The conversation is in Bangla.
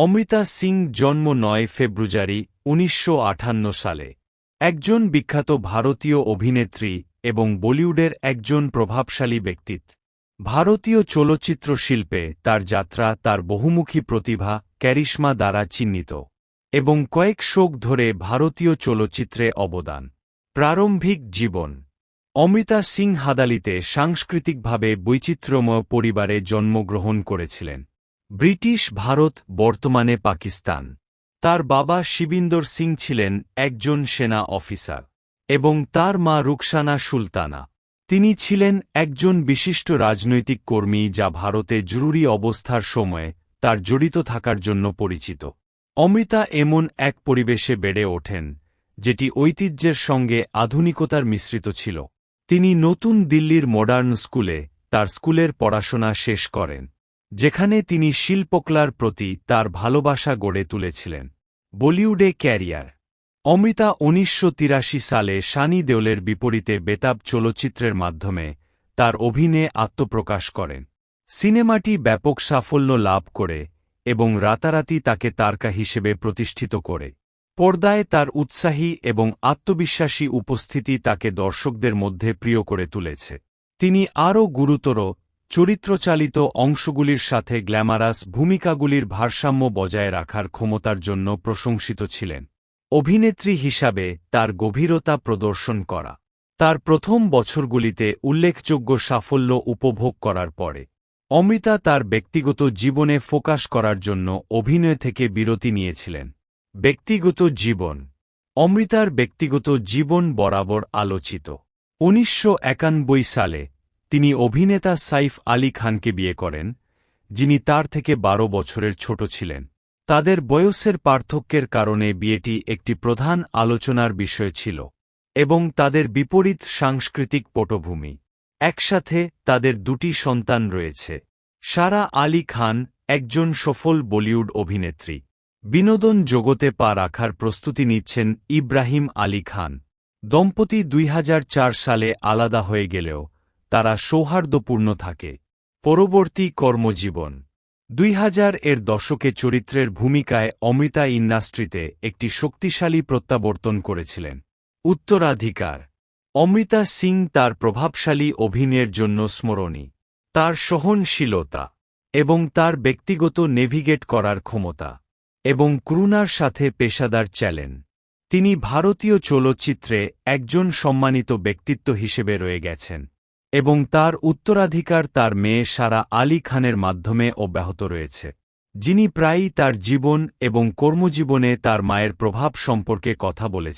অমৃতা সিং জন্ম নয় ফেব্রুয়ারি, উনিশশো সালে। একজন বিখ্যাত ভারতীয় অভিনেত্রী এবং বলিউডের একজন প্রভাবশালী ব্যক্তিত্ব। ভারতীয় চলচ্চিত্র শিল্পে তার যাত্রা, তার বহুমুখী প্রতিভা, ক্যারিশমা দ্বারা চিহ্নিত এবং কয়েক শোক ধরে ভারতীয় চলচ্চিত্রে অবদান। প্রারম্ভিক জীবন। অমৃতা সিং হাদালিতে সাংস্কৃতিকভাবে বৈচিত্র্যময় পরিবারে জন্মগ্রহণ করেছিলেন। ব্রিটিশ ভারত, বর্তমানে পাকিস্তান। তার বাবা শিবিন্দর সিং ছিলেন একজন সেনা অফিসার এবং তার মা রুকসানা সুলতানা। তিনি ছিলেন একজন বিশিষ্ট রাজনৈতিক কর্মী যা ভারতে জরুরি অবস্থার সময়ে তার জড়িত থাকার জন্য পরিচিত। অমৃতা এমন এক পরিবেশে বেড়ে ওঠেন, যেটি ঐতিহ্যের সঙ্গে আধুনিকতার মিশ্রিত ছিল। তিনি নতুন দিল্লির মডার্ন স্কুলে তার স্কুলের পড়াশোনা শেষ করেন। যেখানে তিনি শিল্পকলার প্রতি তার ভালোবাসা গড়ে তুলেছিলেন। বলিউডে ক্যারিয়ার। অমৃতা উনিশশো তিরাশি সালে সানি দেওলের বিপরীতে বেতাব চলচ্চিত্রের মাধ্যমে তার অভিনয়ে আত্মপ্রকাশ করেন। সিনেমাটি ব্যাপক সাফল্য লাভ করে এবং রাতারাতি তাকে তারকা হিসেবে প্রতিষ্ঠিত করে। পর্দায় তার উৎসাহী এবং আত্মবিশ্বাসী উপস্থিতি তাকে দর্শকদের মধ্যে প্রিয় করে তুলেছে। তিনি আরও গুরুতর চরিত্রচালিত অংশগুলির সাথে গ্ল্যামারাস ভূমিকাগুলির ভারসাম্য বজায় রাখার ক্ষমতার জন্য প্রশংসিত ছিলেন। অভিনেত্রী হিসাবে তার গভীরতা প্রদর্শন করা। তার প্রথম বছরগুলিতে উল্লেখযোগ্য সাফল্য উপভোগ করার পরে, অমৃতা তার ব্যক্তিগত জীবনে ফোকাস করার জন্য অভিনয় থেকে বিরতি নিয়েছিলেন। ব্যক্তিগত জীবন। অমৃতার ব্যক্তিগত জীবন বরাবর আলোচিত। উনিশশো একানব্বই সালে তিনি অভিনেতা সাইফ আলী খানকে বিয়ে করেন, যিনি তার থেকে বারো বছরের ছোট ছিলেন। তাদের বয়সের পার্থক্যের কারণে বিয়েটি একটি প্রধান আলোচনার বিষয় ছিল এবং তাদের বিপরীত সাংস্কৃতিক পটভূমি। একসাথে তাদের দুটি সন্তান রয়েছে। সারা আলী খান একজন সফল বলিউড অভিনেত্রী। বিনোদন জগতে পা রাখার প্রস্তুতি নিচ্ছেন ইব্রাহিম আলী খান। দম্পতি দুই হাজার চার সালে আলাদা হয়ে গেলেও তারা সৌহার্দ্যপূর্ণ থাকে। পরবর্তী কর্মজীবন। দুই হাজার এর দশকে চরিত্রের ভূমিকায় অমৃতা ইন্ডাস্ট্রিতে একটি শক্তিশালী প্রত্যাবর্তন করেছিলেন। উত্তরাধিকার। অমৃতা সিং তার প্রভাবশালী অভিনয়ের জন্য স্মরণী। তার সহনশীলতা এবং তার ব্যক্তিগত নেভিগেট করার ক্ষমতা এবং ক্রুনার সাথে পেশাদার চ্যালেন তিনি ভারতীয় চলচ্চিত্রে একজন সম্মানিত ব্যক্তিত্ব হিসেবে রয়ে গেছেন। এবং তার উত্তরাধিকার তার মেয়ে সারা আলী খানের মাধ্যমে অব্যাহত রয়েছে। যিনি প্রায়ই তার জীবন এবং কর্মজীবনে তার মায়ের প্রভাব সম্পর্কে কথা বলেছেন।